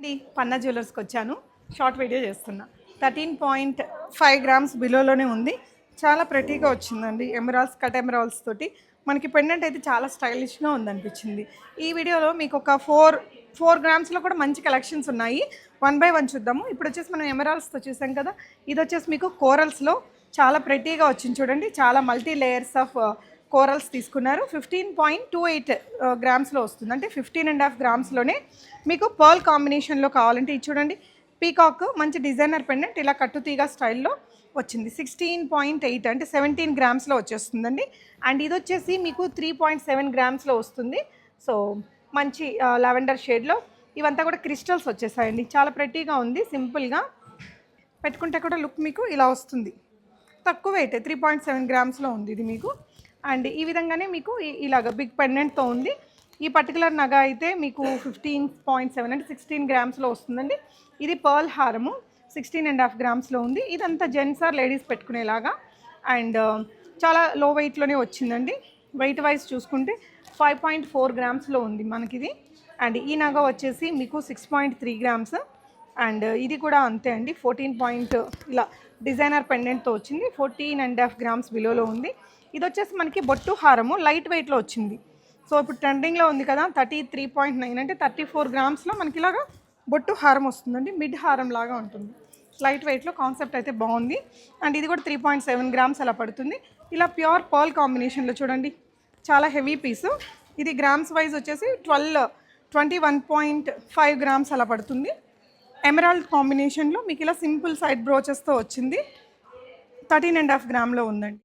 అండి పన్నా జ్యువెలర్స్కి వచ్చాను. షార్ట్ వీడియో చేస్తున్నా. థర్టీన్ పాయింట్ ఫైవ్ గ్రామ్స్ బిలోలోనే ఉంది. చాలా ప్రెటీగా వచ్చిందండి ఎమరాల్స్ కట్ ఎమరాల్స్ తోటి. మనకి పెండెంట్ అయితే చాలా స్టైలిష్గా ఉందనిపించింది. ఈ వీడియోలో మీకు ఒక ఫోర్ ఫోర్ గ్రామ్స్లో కూడా మంచి కలెక్షన్స్ ఉన్నాయి. వన్ బై వన్ చూద్దాము. ఇప్పుడు వచ్చేసి మనం ఎమరాల్స్తో చూసాం కదా ఇది వచ్చేసి మీకు కోరల్స్లో చాలా ప్రెటీగా వచ్చింది చూడండి. చాలా మల్టీ లేయర్స్ ఆఫ్ కోరల్స్ తీసుకున్నారు. ఫిఫ్టీన్ పాయింట్ టూ ఎయిట్ గ్రామ్స్లో వస్తుంది. అంటే ఫిఫ్టీన్ అండ్ హాఫ్ గ్రామ్స్లోనే మీకు పర్ల్ కాంబినేషన్లో కావాలంటే ఇది చూడండి. పీకాక్ మంచి డిజైనర్ పెండెంట్ ఇలా కట్టుతీగ స్టైల్లో వచ్చింది. సిక్స్టీన్ పాయింట్ ఎయిట్ అంటే సెవెంటీన్ గ్రామ్స్లో వచ్చేస్తుందండి. అండ్ ఇది వచ్చేసి మీకు త్రీ పాయింట్ సెవెన్ గ్రామ్స్లో వస్తుంది. సో మంచి uh, లావెండర్ షేడ్లో ఇవంతా కూడా క్రిస్టల్స్ వచ్చేసాయండి. చాలా ప్రెట్టీగా ఉంది సింపుల్గా పెట్టుకుంటే కూడా లుక్ మీకు ఇలా వస్తుంది. తక్కువ వెయిట్ త్రీ పాయింట్ సెవెన్ గ్రామ్స్లో ఉంది ఇది మీకు. అండ్ ఈ విధంగానే మీకు ఇలాగ బిగ్ పెండెంట్తో ఉంది. ఈ పర్టికులర్ నగ అయితే మీకు ఫిఫ్టీన్ పాయింట్ సెవెన్ అంటే సిక్స్టీన్ గ్రామ్స్లో వస్తుందండి. ఇది పర్ల్ హారము సిక్స్టీన్ అండ్ హాఫ్ గ్రామ్స్లో ఉంది. ఇదంతా జెంట్స్ ఆర్ లేడీస్ పెట్టుకునేలాగా. అండ్ చాలా లో వెయిట్లోనే వచ్చిందండి. వెయిట్ వైజ్ చూసుకుంటే ఫైవ్ పాయింట్ ఫోర్ గ్రామ్స్లో ఉంది మనకిది. అండ్ ఈ నగ వచ్చేసి మీకు six point three grams and ఇది కూడా అంతే అండి. ఫోర్టీన్ పాయింట్ ఇలా డిజైనర్ పెండెంట్తో వచ్చింది. ఫోర్టీన్ అండ్ హాఫ్ గ్రామ్స్ బిలోలో ఉంది. ఇది వచ్చేసి మనకి బొట్టు హారము లైట్ వెయిట్లో వచ్చింది. సో ఇప్పుడు ట్రెండింగ్లో ఉంది కదా థర్టీ త్రీ పాయింట్ నైన్ అంటే థర్టీ ఫోర్ గ్రామ్స్లో మనకి ఇలాగా బొట్టు హారం వస్తుందండి మిడ్ హారం లాగా ఉంటుంది. లైట్ వెయిట్లో కాన్సెప్ట్ అయితే బాగుంది. అండ్ ఇది కూడా త్రీ పాయింట్ సెవెన్ గ్రామ్స్ అలా పడుతుంది. ఇలా ప్యూర్ పర్ల్ కాంబినేషన్లో చూడండి చాలా హెవీ పీసు ఇది గ్రామ్స్ వైజ్ వచ్చేసి twelve twenty one point five grams అలా పడుతుంది. ఎమరాల్డ్ కాంబినేషన్లో మీకు ఇలా సింపుల్ సైడ్ బ్రోచెస్తో వచ్చింది. థర్టీన్ అండ్ హాఫ్ గ్రామ్లో ఉందండి.